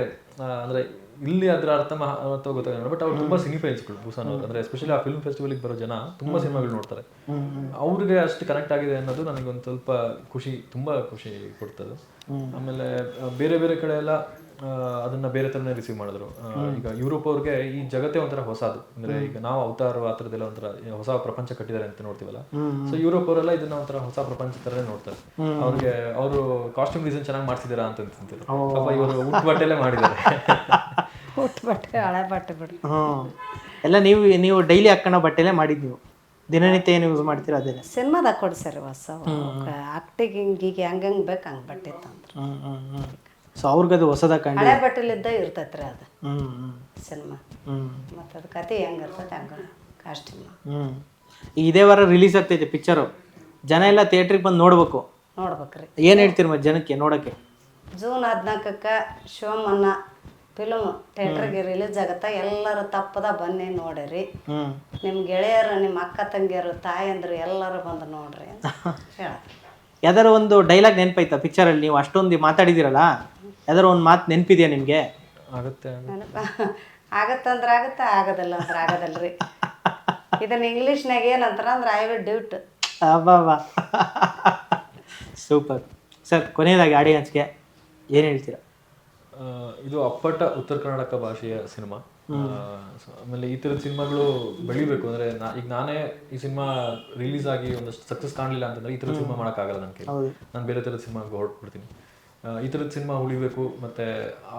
ಅಂದ್ರೆ ಇಲ್ಲಿ ಅದರ ಅರ್ಥ ಮಹತ್ವ ಅಥವಾ ಗೊತ್ತಾಗಲ್ಲ ಬಟ್ ಅವ್ರು ತುಂಬಾ ಸಿನಿ ಫೈಲ್ಸ್ಗಳು ಬೂಸಾನ್ ಅವ್ರು. ಅಂದ್ರೆ ಎಸ್ಪೆಷಲಿ ಆ ಫಿಲ್ಮ್ ಫೆಸ್ಟಿವಲ್ಗೆ ಬರೋ ಜನ ತುಂಬಾ ಸಿನಿಮಾಗಳು ನೋಡ್ತಾರೆ. ಅವ್ರಿಗೆ ಅಷ್ಟು ಕನೆಕ್ಟ್ ಆಗಿದೆ ಅನ್ನೋದು ನನಗೆ ಒಂದು ಸ್ವಲ್ಪ ಖುಷಿ ತುಂಬಾ ಖುಷಿ ಕೊಡ್ತದೆ. ಆಮೇಲೆ ಬೇರೆ ಬೇರೆ ಕಡೆ ಎಲ್ಲ ಅದನ್ನ ಬೇರೆ ತರನೇ ರಿಸೀವ್ ಮಾಡಿದ್ರು. ಈಗ ಯುರೋಪ್ ಅವ್ರಿಗೆ ಈ ಜಗತ್ತೇ ಒಂಥರ ಹೊಸದು. ಅಂದ್ರೆ ಈಗ ನಾವು ಅವತಾರ ಆ ಥರದ್ದೆಲ್ಲ ಒಂಥರ ಹೊಸ ಪ್ರಪಂಚ ಕಟ್ಟಿದ್ದಾರೆ ಅಂತ ನೋಡ್ತೀವಲ್ಲ? ಸೊ ಯುರೋಪ್ ಅವರೆಲ್ಲ ಇದನ್ನ ಒಂಥರ ಹೊಸ ಪ್ರಪಂಚ ತರನೇ ನೋಡ್ತಾರೆ. ಅವ್ರಿಗೆ ಅವರು ಕಾಸ್ಟ್ಯೂಮ್ ಡಿಸೈನ್ ಚೆನ್ನಾಗಿ ಮಾಡ್ತಿದ್ದೀರಾ ಅಂತ ಪಾಪ ಇವರು ಊಟ ಬಟ್ಟೆಲ್ಲೇ ಮಾಡಿದ್ದಾರೆ. [LAUGHS] ಬಟ್ಟೆ ಹಳೆ ಬಟ್ಟೆ ಬಿಡು. ಹ್ಞೂ ಎಲ್ಲ ನೀವು ನೀವು ಡೈಲಿ ಹಾಕೋಣ ಬಟ್ಟೆಲೇ ಮಾಡಿದ್ದು ನೀವು. ದಿನನಿತ್ಯ ಏನು ಯೂಸ್ ಮಾಡ್ತೀರಾ ಅದೇನೆ ಸಿನಿಮಾದಾಗ ಸರ್ ಹೊಸ. ಆಕ್ಟಿಗೆ ಹಿಂಗೆ ಹಂಗಂಗೆ ಬೇಕು ಹಂಗೆ ಬಟ್ಟೆ ತಂದ್ರು. ಹ್ಞೂ ಹ್ಞೂ ಹ್ಞೂ ಸೊ ಅವ್ರಿಗದು ಹೊಸದ ಕಂಡು. ಹಳೆ ಬಟ್ಟೆಲಿದ್ದ ರೀ ಅದು. ಹ್ಞೂ ಹ್ಞೂ ಸಿನಿಮಾ. ಹ್ಞೂ ಮತ್ತು ಅದು ಕತೆ ಹೆಂಗೆ ಇರ್ತೈತೆ ಹಂಗೆ ಕಾಸ್ಟ್ಯೂಮ್ ಹ್ಞೂ ಇದೇ ವಾರ ರಿಲೀಸ್ ಆಗ್ತೈತೆ ಪಿಕ್ಚರು ಜನ ಎಲ್ಲ ಥಿಯೇಟ್ರಿಗೆ ಬಂದು ನೋಡ್ಬೇಕು. ನೋಡ್ಬೇಕ್ರಿ. ಏನು ಹೇಳ್ತೀರಿ ಮತ್ತೆ ಜನಕ್ಕೆ ನೋಡೋಕ್ಕೆ? ಜೂನ್ ಹದಿನಾಲ್ಕಕ್ಕೆ ಶಿವಮನ್ನ ಫಿಲ್ಮ್ ಥಿಯೇಟ್ರಿಗೆ ರಿಲೀಸ್ ಆಗತ್ತ ಎಲ್ಲರೂ ತಪ್ಪದ ಬನ್ನಿ ನೋಡಿರಿ. ನಿಮ್ಮ ಗೆಳೆಯರು ನಿಮ್ಮ ಅಕ್ಕ ತಂಗಿಯರು ತಾಯಂದ್ರು ಎಲ್ಲರೂ ಬಂದು ನೋಡ್ರಿ ಅಂತ [LAUGHS] ಹೇಳ. ಯಾವ್ದಾರು ಒಂದು ಡೈಲಾಗ್ ನೆನಪೈತಾ ಪಿಕ್ಚರಲ್ಲಿ ನೀವು ಅಷ್ಟೊಂದು ಮಾತಾಡಿದಿರಲ್ಲ ಯಾವ್ದಾರ ಒಂದು ಮಾತು ನೆನಪಿದೆಯಾ ನಿಮಗೆ? ಆಗುತ್ತೆ. ಆಗತ್ತ ಆಗತ್ತಂದ್ರೆ ಆಗತ್ತೆ [LAUGHS] ಆಗೋದಿಲ್ಲ ಅಂದ್ರೆ ಆಗೋದಲ್ರಿ. [LAUGHS] ಇದನ್ನ ಇಂಗ್ಲೀಷ್ನಾಗ ಏನಂತಾರ ಅಂದ್ರೆ ಐ ವಿಲ್ ಡ್ಯೂಟ್ ಅಬ್ಬಾ ಸೂಪರ್. ಸರ್ ಕೊನೆಯದಾಗಿ ಆಡಿಯನ್ಸ್ಗೆ ಏನು ಹೇಳ್ತೀರಾ? ಇದು ಅಪ್ಪಟ ಉತ್ತರ ಕರ್ನಾಟಕ ಭಾಷೆಯ ಸಿನಿಮಾ. ಆಮೇಲೆ ಈ ಥರದ ಸಿನಿಮಾಗಳು ಬೆಳಿಬೇಕು ಅಂದ್ರೆ ನಾ- ಈಗ ನಾನೇ ಈ ಸಿನಿಮಾ ರಿಲೀಸ್ ಆಗಿ ಒಂದಷ್ಟು ಸಕ್ಸಸ್ ಕಾಣಲಿಲ್ಲ ಅಂತಂದ್ರೆ ಈ ಥರದ ಸಿನಿಮಾ ಮಾಡೋಕ್ಕಾಗಲ್ಲ ನನ್ನ ಕೈ ನಾನು ಬೇರೆ ಥರದ ಸಿನಿಮಾ ಹೊರಟ್ಬಿಡ್ತೀನಿ. ಈ ಥರದ ಸಿನಿಮಾ ಉಳಿಬೇಕು ಮತ್ತೆ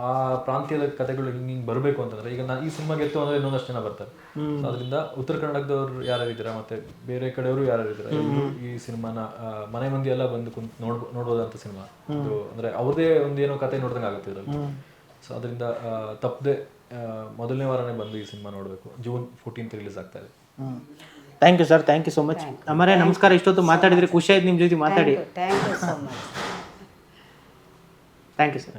ಆ ಪ್ರಾಂತ್ಯದ ಕಥೆಗಳು ಹಿಂಗೆ ಹಿಂಗೆ ಬರಬೇಕು ಅಂತಂದ್ರೆ ಈಗ ನಾನು ಈ ಸಿನಿಮಾ ಗೆತ್ತು ಅಂದ್ರೆ ಇನ್ನೊಂದಷ್ಟು ಜನ ಬರ್ತಾರೆ. ಸೊ ಅದರಿಂದ ಉತ್ತರ ಕನ್ನಡದವ್ರು ಯಾರ್ಯಾರು ಇದ್ದೀರಾ ಮತ್ತೆ ಬೇರೆ ಕಡೆಯವರು ಯಾರ್ಯಾರು ಇದ್ದೀರಾ? ಈ ಸಿನಿಮಾನ ಆ, ಮನೆ ಮಂದಿ ಎಲ್ಲ ಬಂದು ಕುಂತ್ ನೋಡ್ ನೋಡ್ಬೋದಂತ ಸಿನಿಮಾ. ಇದು ಅಂದ್ರೆ ಅವ್ರದೇ ಒಂದು ಏನೋ ಕತೆ ನೋಡ್ದಂಗೆ ಆಗುತ್ತೆ ಇದ್ರಲ್ಲಿ. ಸೊ ಅದರಿಂದ ತಪ್ಪದೆ ಮೊದಲನೇ ವಾರನೇ ಬಂದು ಈ ಸಿನಿಮಾ ನೋಡಬೇಕು. ಜೂನ್ ಫೋರ್ಟೀನ್ತ್ ರಿಲೀಸ್ ಆಗ್ತಾ ಇದೆ. Thank you sir thank you so much ಅಮರೇ ನಮಸ್ಕಾರ. ಇಷ್ಟೊತ್ತು ಮಾತಾಡಿದ್ರೆ ಖುಷಿ ಆಯ್ತು ನಿಮ್ಮ ಜೊತೆ ಮಾತಾಡಿ. Thank you so much thank you sir